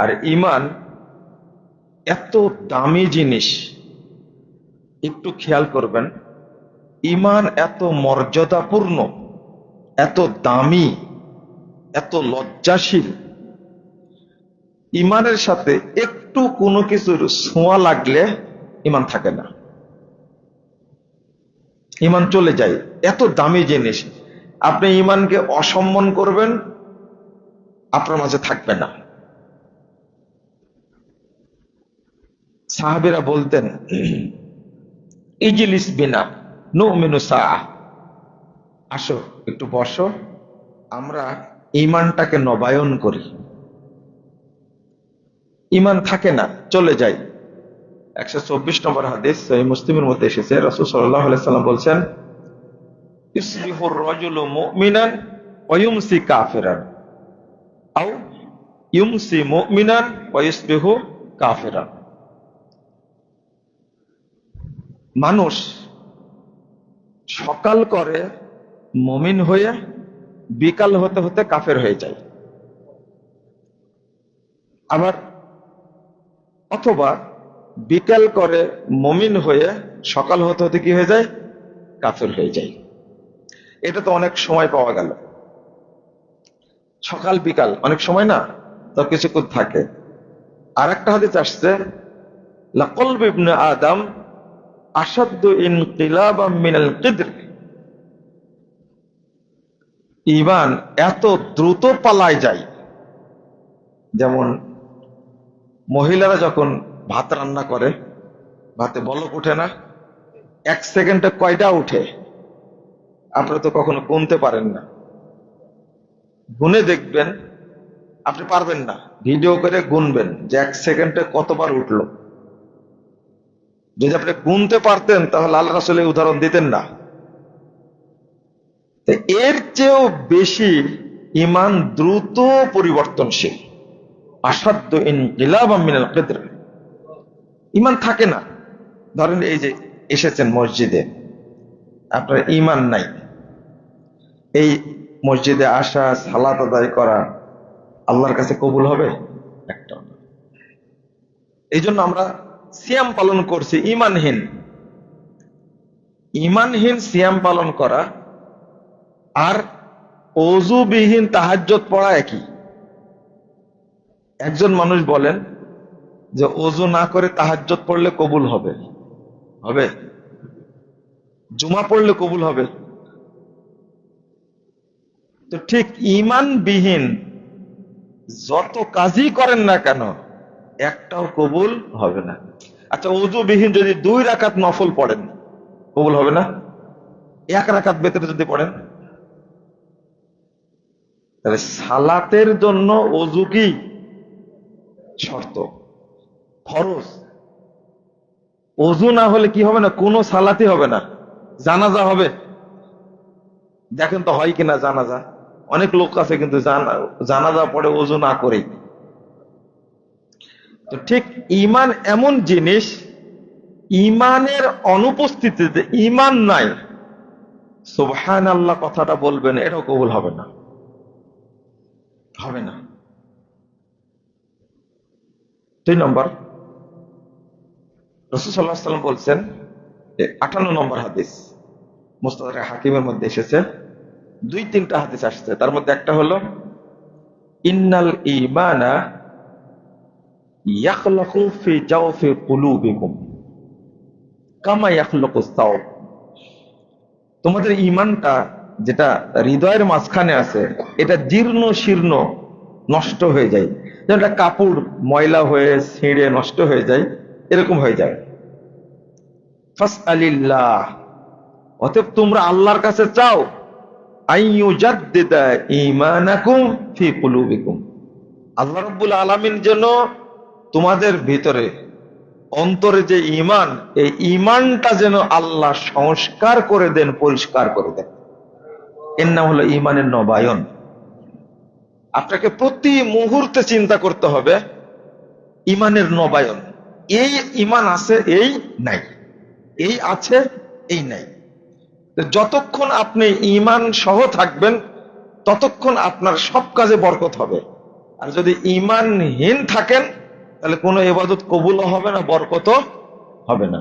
আর ইমান এত দামি জিনিস। একটু খেয়াল করবেন, ইমান এত মর্যাদাপূর্ণ, এত দামি, এত লজ্জাশীল। ইমানের সাথে একটু কোনো কিছুর ছোঁয়া লাগলে ইমান থাকে না। ইমান চলে যায়, এত দামি জিনিস। আপনি ইমানকে অসম্মান করবেন, আপনার মাঝে থাকবে না। সাহাবেরা বলতেন, ইজিলিস বিনা নো মেনু আসো, একটু বসো, আমরা ইমানটাকে নবায়ন করি। ইমান থাকে না, চলে যায় একশো চব্বিশ নম্বর হাদিস মুসলিমের মধ্যে এসেছে, রসুল সাল্লাহ সাল্লাম বলছেন কাফিরান। মানুষ সকাল করে মমিন হয়ে বিকাল হতে হতে কাফের হয়ে যায়। আবার অথবা বিকাল করে মমিন হয়ে সকাল হতে হতে কি হয়ে যায়? কাফের হয়ে যায়। এটা তো অনেক সময় পাওয়া গেল। সকাল, বিকাল অনেক সময় না? তো কিছুক্ষণ থাকে। আর একটা হাদিস আসছে লাকল ইবনে আদম ইমান এত দ্রুত পালায় যায়, যেমন মহিলারা যখন ভাত রান্না করে, ভাতে বলক উঠে না, এক সেকেন্ডে কয়টা উঠে? আপনারা তো কখনো গুনতে পারেন না। গুনে দেখবেন, আপনি পারবেন না। ভিডিও করে গুনবেন, যে এক সেকেন্ডে কতবার উঠল। যদি আপনি গুনতে পারতেন, তাহলে আল্লাহ রাসুল উদাহরণ দিতেন না। এর চেয়েও বেশি ইমান দ্রুত পরিবর্তনশীল। আসাধ্য ইনকিলাব মিনাল ইমান থাকে না। ধরেন এই যে এসেছেন মসজিদে, আপনার ইমান নাই। এই মসজিদে আসা, সালাত আদায় করা আল্লাহর কাছে কবুল হবে? একটা। এই জন্য আমরা সিয়াম পালন করছি ইমানহীন। ইমানহীন সিয়াম পালন করা আর অজুবিহীন তাহাজ্জত পড়া একই। একজন মানুষ বলেন যে অজু না করে তাহাজ্জত পড়লে কবুল হবে। হবে? জুমা পড়লে কবুল হবে। তো ঠিক ইমানবিহীন যত কাজই করেন না কেন একটাও কবুল হবে না। আচ্ছা অজুবিহীন যদি দুই রাকাত নফল পড়েন, কবুল হবে না? এক রাকাত বেতরে যদি পড়েন, তাহলে সালাতের জন্য অজু কি? শর্ত। ফরজ। অজু না হলে কি হবে না? কোনো সালাতি হবে না। জানাজা হবে। দেখেন তো হয় কিনা জানাজা? অনেক লোক আছে কিন্তু জানাজা পড়ে অজু না করেই। তো ঠিক ইমান এমন জিনিস ইমানের অনুপস্থিতিতে ইমান নাই। সুবহান আল্লাহ কথাটা বলবেন, এটাও কবুল হবে না। হবে না। দুই নম্বর রসুসাল্লাম বলছেন আটান্ন নম্বর হাদিস, মুস্তাদ হাকিমের মধ্যে এসেছে। দুই তিনটা হাদিস আসছে, তার মধ্যে একটা হলো, ইন্নাল ইমানা তোমাদের ইমানটা যেটা হৃদয়ের মাঝখানে আছে, এটা জীর্ণ শীর্ণ নষ্ট হয়ে যায়। যেন একটা কাপড় ময়লা হয়ে, ছিঁড়ে নষ্ট হয়ে যায়, এরকম হয়ে যায়। অতএব তোমরা আল্লাহর কাছে চাও আল্লাহ রাব্বুল আলামিন যেন তোমাদের ভিতরে অন্তরে যে ইমান এই ইমানটা যেন আল্লাহ সংস্কার করে দেন, পরিষ্কার করে দেন। এর নাম হলো ইমানের নবায়ন। আপনাকে প্রতি মুহূর্তে চিন্তা করতে হবে ইমানের নবায়ন। এই ইমান আছে, এই নাই। এই আছে, এই নাই। যতক্ষণ আপনি ইমান সহ থাকবেন, ততক্ষণ আপনার সব কাজে বরকত হবে। আর যদি ইমানহীন থাকেন তাহলে কোনো এবাদত কবুলও হবে না বরকত হবে না।